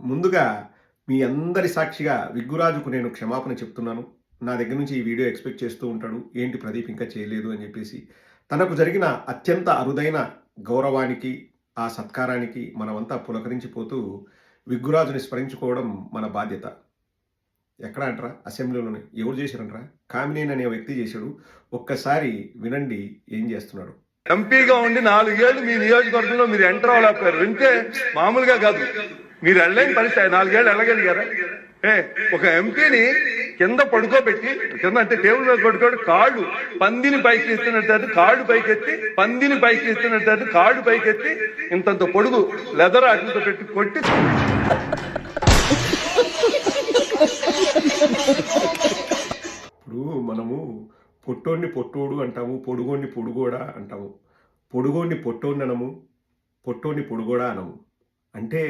ముందుగా మీ అందరి సాక్షిగా విగ్గురాజుకు నేను క్షమాపణ చెప్తున్నాను. నా దగ్గర నుంచి ఈ వీడియో ఎక్స్పెక్ట్ చేస్తూ ఉంటాడు. ఏంటి ప్రదీప్ ఇంకా చేయలేదు అని చెప్పేసి. తనకు జరిగిన అత్యంత అరుదైన గౌరవానికి ఆ సత్కారానికి మనమంతా పులకరించిపోతూ విగ్గురాజుని స్మరించుకోవడం మన బాధ్యత. ఎక్కడ అంటారా? అసెంబ్లీలోనే. ఎవరు చేశారంటారా? కామినేని అనే వ్యక్తి చేశాడు. ఒక్కసారి వినండి ఏం చేస్తున్నాడు. ఎంపీగా ఉండి నాలుగేళ్ళు మీ నియోజకవర్గంలో మీరు ఎంటర్ అవ్వలేకపోయారు. వింటే మామూలుగా కాదు. మీరు వెళ్ళలేని పరిస్థితి. నాలుగేళ్ళు వెళ్ళగలిగారా? ఏ ఒక ఎంపీని కింద పడుకోబెట్టి కింద అంటే టేబుల్ మీద పడుకోడు కాళ్ళు పందిని పైకి ఎత్తినట్టు కాళ్ళు పైకి ఎత్తి పందిని పైకి ఎత్తినట్టు కాళ్ళు పైకి ఎత్తి ఇంతంత పొడుగు లెదర్ ఆటలతో పెట్టి కొట్టి ఇప్పుడు మనము పొట్టోడిని పొట్టోడు అంటాము పొడుగోడిని పొడుగోడా అంటాము. పొడుగోడిని పొట్టోడిని అనము పొట్టోడిని పొడుగోడా అనము. అంటే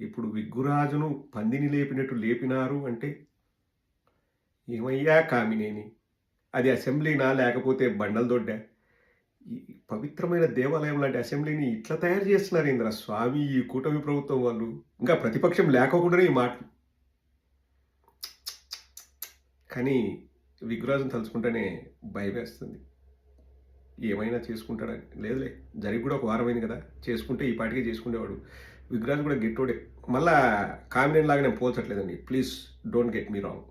ఇప్పుడు విగ్గురాజును పందిని లేపినట్టు లేపినారు అంటే ఏమయ్యా కామినేని? అది అసెంబ్లీనా లేకపోతే బండల దొడ్డా? ఈ పవిత్రమైన దేవాలయం లాంటి అసెంబ్లీని ఇట్లా తయారు చేస్తున్నారు ఇంద్ర స్వామి ఈ కూటమి ప్రభుత్వం వాళ్ళు. ఇంకా ప్రతిపక్షం లేకోకుండానే ఈ మాట కానీ విగ్రహాజును తలుచుకుంటేనే భయం వేస్తుంది. ఏమైనా చేసుకుంటాడని. లేదులే జరిగి కూడా ఒక వారమైంది కదా. చేసుకుంటే ఈ పాటికే చేసుకునేవాడు. విగ్రహాలు కూడా గెట్టోడే. మళ్ళా కామినేని లాగా నేను పోల్చట్లేదండి. Please don't get me wrong